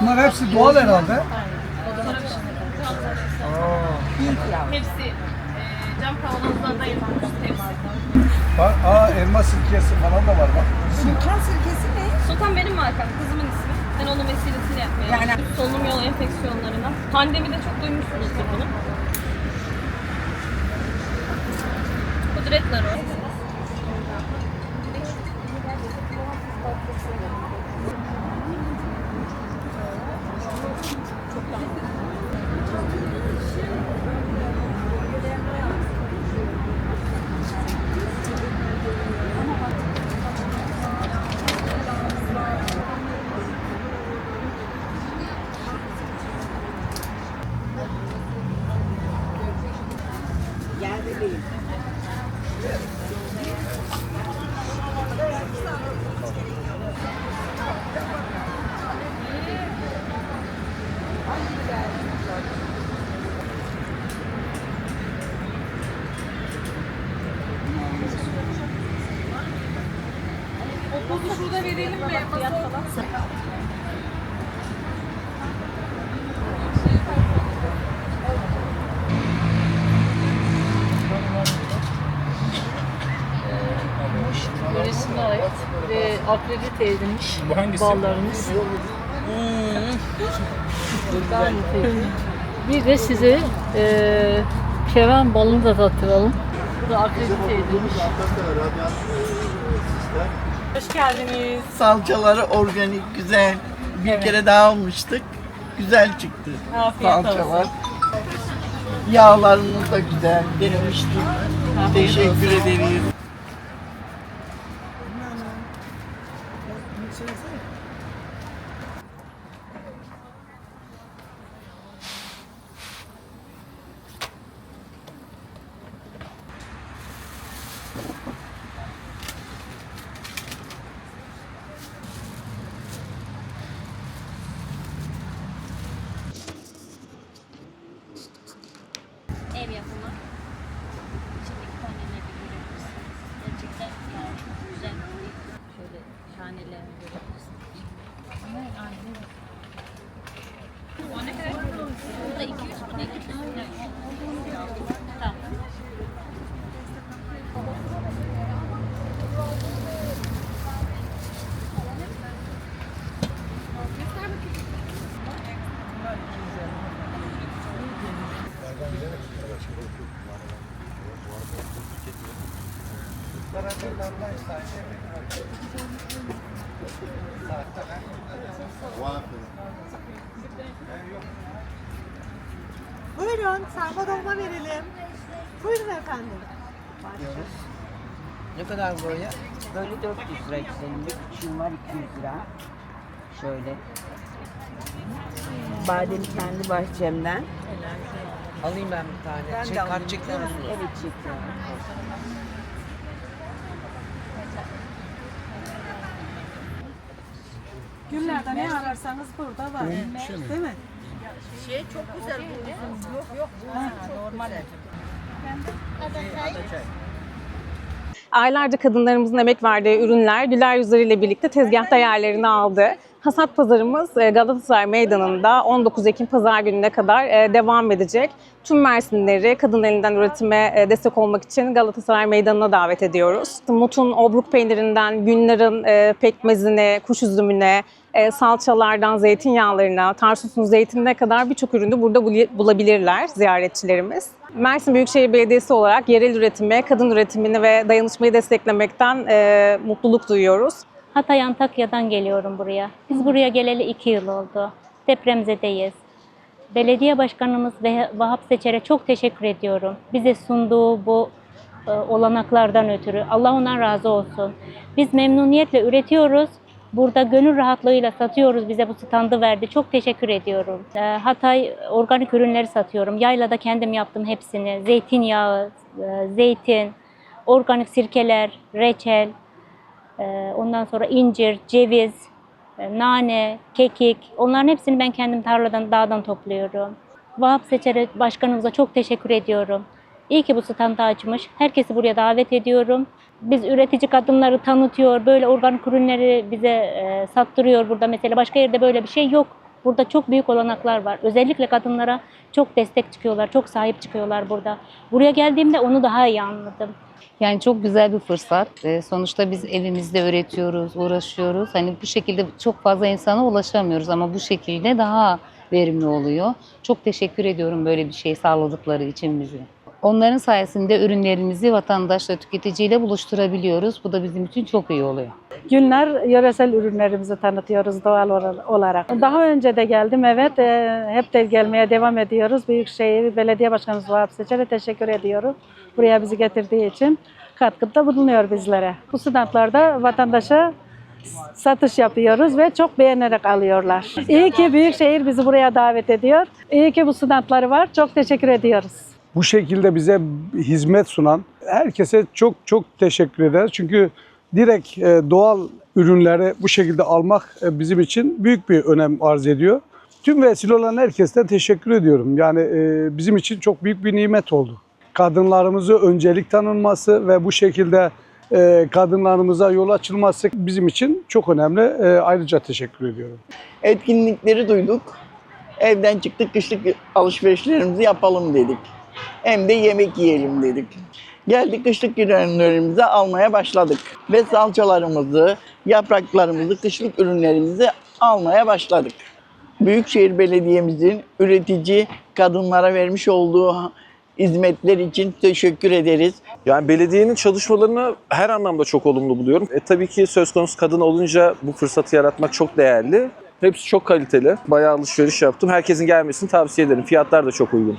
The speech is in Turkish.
Bunlar hepsi doğal herhalde. Hepsi e, cam kavanozlarda yapılmış hepsi. Bak, aa elma sirkesi falan da var bak. Sultan sirkesi ne? Sultan benim markam, kızımın ismi. Ben onun vesilesiyle yapmaya Yani- yani... Solunum yolu enfeksiyonlarına. Pandemide çok duymuşsunuzdur bunu. Kudret Naro. Okulu şurada verelim mi? Ve akredite edilmiş Bu hangisi? ballarımız. Gayet iyi. Bir de size e, keven balını da tattıralım. Bu da akredite edilmiş. Hoş geldiniz. Salçaları organik, güzel. Bir kere daha almıştık. Güzel çıktı. Afiyet Salçalar. Yağlarınız da güzel. Denemiştim. Teşekkür ederiz. Buyurun sarma dolma verelim. Buyurun efendim. Ne kadar boya? Böyle 400 lira güzelinde. Küçüğüm var 200 lira. Şöyle. Badem kendi bahçemden. Alayım ben bir tane. şey, kart çekiyor musunuz? Evet çekiyorum. Günlerde ne ararsanız burada var. Değil mi? Aylarca kadınlarımızın emek verdiği ürünler güler yüzleriyle birlikte tezgahta yerlerini aldı. Hasat pazarımız e, Galatasaray Meydanı'nda 19 Ekim Pazar gününe kadar e, devam edecek. Tüm Mersinleri kadın elinden üretime e, destek olmak için Galatasaray Meydanı'na davet ediyoruz. Mut'un obruk peynirinden Günlar'ın e, pekmezine, kuş üzümüne, salçalardan zeytinyağlarına, Tarsus'un zeytinine kadar birçok ürünü burada bul- bulabilirler ziyaretçilerimiz. Mersin Büyükşehir Belediyesi olarak yerel üretimi, kadın üretimini ve dayanışmayı desteklemekten mutluluk duyuyoruz. Hatay Antakya'dan geliyorum buraya. Biz buraya geleli iki yıl oldu. Depremzedeyiz. Belediye Başkanımız Vahap Seçer'e çok teşekkür ediyorum. Bize sunduğu bu e, olanaklardan ötürü. Allah ondan razı olsun. Biz memnuniyetle üretiyoruz. Burada gönül rahatlığıyla satıyoruz. Bize bu standı verdi. Çok teşekkür ediyorum. E, Hatay organik ürünleri satıyorum. Yaylada kendim yaptım hepsini. Zeytinyağı, e, zeytin, organik sirkeler, reçel, Ondan sonra incir, ceviz, e, nane, kekik. Onların hepsini ben kendim tarladan, dağdan topluyorum. Vahap Seçer'e başkanımıza çok teşekkür ediyorum. İyi ki bu standı açmış. Herkesi buraya davet ediyorum. Biz üretici kadınları tanıtıyor, böyle organik ürünleri bize e, sattırıyor burada mesela. Başka yerde böyle bir şey yok. Burada çok büyük olanaklar var. Özellikle kadınlara çok destek çıkıyorlar, çok sahip çıkıyorlar burada. Buraya geldiğimde onu daha iyi anladım. Yani çok güzel bir fırsat. Ee, sonuçta biz evimizde öğretiyoruz, uğraşıyoruz. Hani bu şekilde çok fazla insana ulaşamıyoruz ama bu şekilde daha verimli oluyor. Çok teşekkür ediyorum böyle bir şey sağladıkları için bize. Onların sayesinde ürünlerimizi vatandaşla, tüketiciyle buluşturabiliyoruz. Bu da bizim için çok iyi oluyor. Günler yöresel ürünlerimizi tanıtıyoruz doğal olarak. Daha önce de geldim evet. e, hep de gelmeye devam ediyoruz. Büyükşehir Belediye Başkanımız Vahap Seçer'e teşekkür ediyorum. Buraya bizi getirdiği için katkıda bulunuyor bizlere. Bu standlarda vatandaşa satış yapıyoruz ve çok beğenerek alıyorlar. İyi ki Büyükşehir bizi buraya davet ediyor. İyi ki bu standları var. Çok teşekkür ediyoruz. Bu şekilde bize hizmet sunan herkese çok çok teşekkür ederiz. Çünkü direkt e, doğal ürünleri bu şekilde almak e, bizim için büyük bir önem arz ediyor. Tüm vesile olan herkesten teşekkür ediyorum. Yani e, bizim için çok büyük bir nimet oldu. Kadınlarımızı öncelik tanınması ve bu şekilde kadınlarımıza yol açılması bizim için çok önemli. Ayrıca teşekkür ediyorum. Etkinlikleri duyduk. Evden çıktık kışlık alışverişlerimizi yapalım dedik. Hem de yemek yiyelim dedik. Geldik kışlık ürünlerimizi almaya başladık. Ve salçalarımızı, yapraklarımızı, kışlık ürünlerimizi almaya başladık. Büyükşehir Belediye'mizin üretici kadınlara vermiş olduğu hizmetler için teşekkür ederiz. Yani belediyenin çalışmalarını her anlamda çok olumlu buluyorum. E, tabii ki söz konusu kadın olunca bu fırsatı yaratmak çok değerli. Hepsi çok kaliteli. Bayağı alışveriş yaptım. Herkesin gelmesini tavsiye ederim. Fiyatlar da çok uygun.